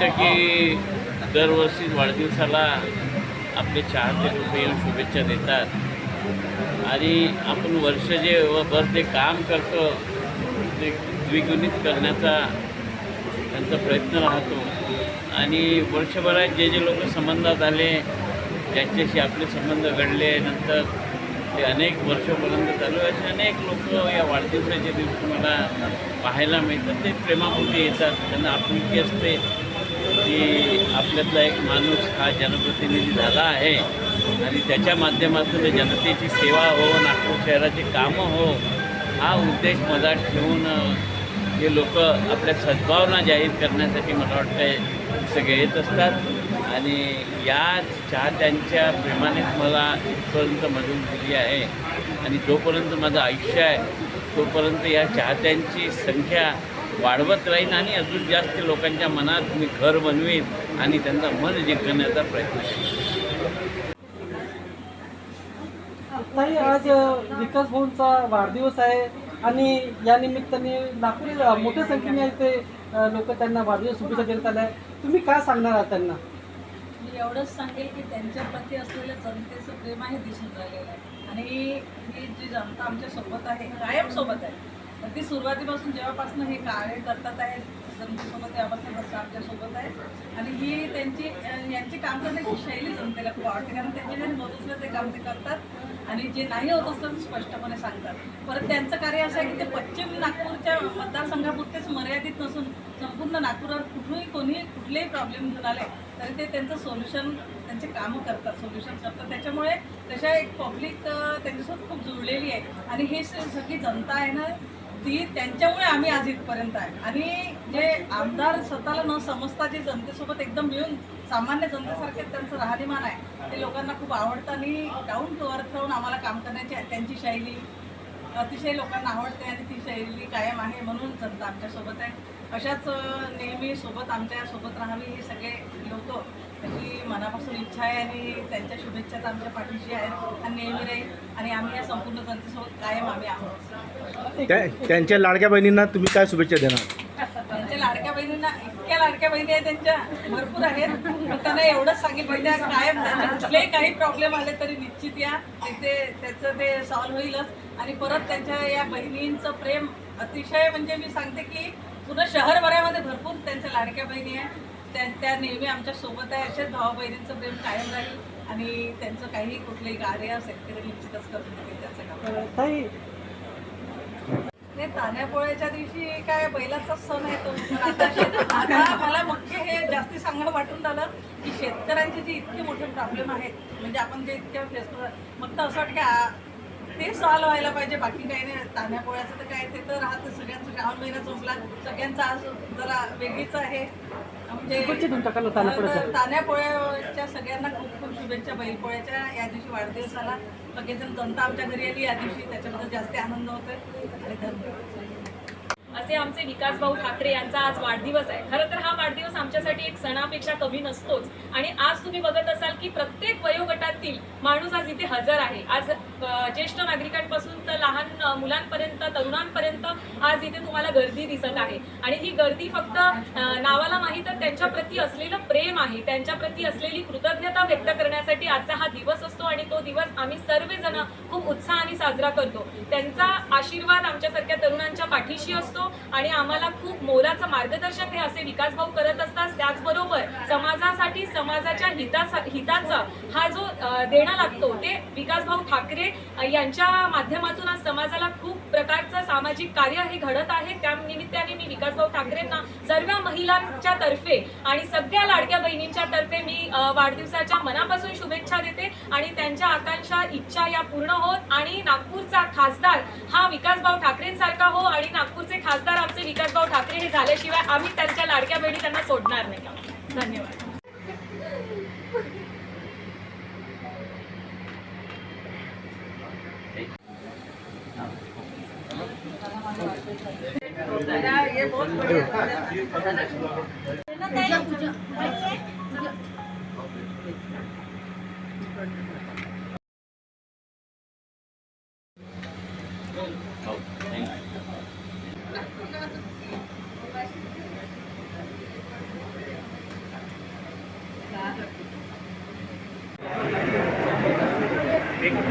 वाटतं की दरवर्षी वाढदिवसाला आपले चाहते लोक येऊन शुभेच्छा देतात. आणि आपण वर्ष जे व भर ते काम करतो ते द्विगुणित करण्याचा त्यांचा प्रयत्न राहतो. आणि वर्षभरात जे जे लोक संबंधात आले ज्यांच्याशी आपले संबंध घडले नंतर ते अनेक वर्षापर्यंत चालू असे अनेक लोक या वाढदिवसाच्या दिवशी मला पाहायला मिळतात. ते प्रेमापोटी येतात. त्यांना आपुलकी असते. की आपल्यातला एक माणूस हा जनप्रतिनिधी झाला आहे आणि त्याच्या माध्यमातून जनतेची सेवा हो नागपूर शहराची कामं हो हा उद्देश मधात ठेवून हे लोक आपल्या सद्भावना जाहीर करण्यासाठी मला वाटतं सगळे येत असतात. आणि या चाहत्यांच्या प्रेमानेच मला इथपर्यंत मदत दिली आहे. आणि जोपर्यंत माझं आयुष्य आहे तोपर्यंत या चाहत्यांची संख्या वाढवत राहीन आणि अजून जास्त लोकांच्या मनात मी घर बनवीन आणि त्यांचा मन जिंकण्याचा प्रयत्न करेन. ताई आज विकास भाऊंचा वाढदिवस आहे आणि या निमित्ताने नागपूर मोठ्या संख्येने इथे लोक त्यांना वाढदिवस शुभेच्छा देण्यात आल्या आहे तुम्ही काय सांगणार आहात त्यांना? मी एवढंच सांगेल की त्यांच्या प्रती असलेलं जनतेचं प्रेम आहे दिसून राहिलेलं आहे. आणि ही जी जनता आमच्यासोबत आहे कायम सोबत आहे अगदी सुरुवातीपासून जेव्हापासून हे कार्य करतात आहे जनतेसोबत त्यापासून बस आमच्यासोबत आहे. आणि ही त्यांची यांची काम करण्याची शैली जनतेला खूप आवडते कारण त्यांच्याकडे होत असलं ते काम ते करतात. आणि जे नाही होत असलं ते स्पष्टपणे सांगतात. परत त्यांचं कार्य असं आहे की ते पश्चिम नागपूरच्या मतदारसंघापुरतेच मर्यादित नसून संपूर्ण नागपुरात कुठूनही कोणीही कुठलेही प्रॉब्लेम घेऊन आले तरी ते त्यांचं सोल्युशन त्यांचे कामं करतात सोल्युशन करतात. त्याच्यामुळे तशा एक पब्लिक त्यांच्यासोबत खूप जुळलेली आहे. आणि हे सगळी जनता आहे ना ती त्यांच्यामुळे आम्ही आज इथपर्यंत आहे. आणि जे आमदार स्वतःला न समजता जे जनतेसोबत एकदम मिळून सामान्य जनतेसारखे त्यांचं राहणीमान आहे ते लोकांना खूप आवडतं आणि डाऊन टू अर्थ राहून आम्हाला काम करण्याची त्यांची शैली अतिशय लोकांना आवडते आणि ती शैली कायम आहे म्हणून जनता आमच्यासोबत आहे. अशाच नेहमी सोबत आमच्यासोबत राहावी हे सगळे लोक अशी मनापासून इच्छा आहे आणि त्यांच्या शुभेच्छा तर आमच्या पाठीशी आहेत. आणि नेहमी राहील. आणि आम्ही या संपूर्ण जनतेसोबत कायम आम्ही आहोत. त्या त्यांच्या लाडक्या बहिणींना तुम्ही काय शुभेच्छा देणार? त्यांच्या लाडक्या बहिणींना इतक्या लाडक्या बहिणी आहेत त्यांच्या. भरपूर आहेत. पण त्यांना एवढंच सांगितलं त्या कायम त्यांचे कुठलेही काही प्रॉब्लेम आले तरी निश्चित या. तिथे त्याचं ते सॉल्व्ह होईलच. आणि परत त्यांच्या या बहिणींचं प्रेम अतिशय म्हणजे मी सांगते की पूर्ण शहरभरामध्ये भरपूर त्यांच्या लाडक्या बहिणी आहे त्या त्या नेहमी आमच्यासोबत आहे. असेच भाऊ बहिणींचं प्रेम कायम राहील आणि त्यांचं काही कुठलंही कार्य शेतकरी निश्चितच करून देतील त्याचं काम. नाही तान्यापोळ्याच्या दिवशी काय बैलाचा सण आहे तो. आता मला मुख्य हे जास्ती सांगणं वाटून झालं की शेतकऱ्यांचे जे इतके मोठे प्रॉब्लेम आहेत म्हणजे आपण जे इतक्या फेस करतो मग तर असं वाटतं की ते सॉल्व व्हायला पाहिजे. बाकी काही नाही तान्यापोळ्याचं तर काय ते तर राहतं. सगळ्यांचं श्रावण महिना संपला. सगळ्यांचा आज जरा वेगळीच आहे. म्हणजे. तर तान्यापोळ्याच्या सगळ्यांना खूप खूप शुभेच्छा बैलपोळ्याच्या या दिवशी वाढदिवसाला सगळेजण जनता आमच्या घरी आली या दिवशी त्याच्याबद्दल जास्त आनंद होतोय. आणि धन्यवाद. असे आमचे विकास भाऊ ठाकरे यांचा आज वाढदिवस आहे. खरं तर हा सणापेक्षा कमी नसतोच. आणि आज तुम्ही बघत असाल की प्रत्येक वयोगटातील माणूस आज इथे हजर आहे. आज ज्येष्ठ नागरिकांपासून तर लहान मुलांपर्यंत तरुणांपर्यंत आज इथे तुम्हाला गर्दी दिसत आहे. आणि ही गर्दी फक्त नावाला नाही तर त्यांच्याप्रती असलेलं प्रेम आहे. त्यांच्याप्रती असलेली कृतज्ञता व्यक्त करण्यासाठी आजचा हा दिवस असतो आणि तो दिवस आम्ही सर्वजण खूप उत्साहाने साजरा करतो. त्यांचा आशीर्वाद आमच्यासारख्या तरुणांच्या पाठीशी असतो आणि आम्हाला खूप मोलाचं मार्गदर्शन हे असे विकासभाऊ करत असतात. त्याचबरोबर समाजासाठी समाजाच्या हिताचा हिताचा हा जो देणा देणं लागतो ते विकास भाऊ ठाकरे यांच्या माध्यमातून आज समाजाला खूप प्रकारचं सामाजिक कार्य हे घडत आहे. त्या निमित्ताने मी विकास भाऊ ठाकरेंना सर्व महिलांच्या तर्फे आणि सगळ्या लाडक्या बहिणींच्या तर्फे मी वाढदिवसाच्या मनापासून शुभेच्छा देते आणि त्यांच्या आकांक्षा इच्छा या पूर्ण होत आणि नागपूरचा खासदार हा विकासभाऊ ठाकरेंसारखा हो आणि नागपूरचे खासदार आमचे विकासभाऊ ठाकरे हे झाल्याशिवाय आम्ही त्यांच्या लाडक्या बहिणी त्यांना सोडणार नाही. का धन्यवाद हो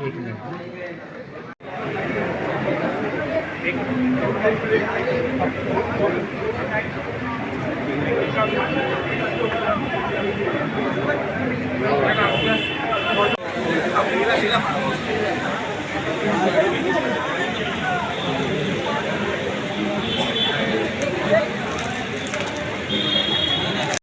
एक मिनट Thank you.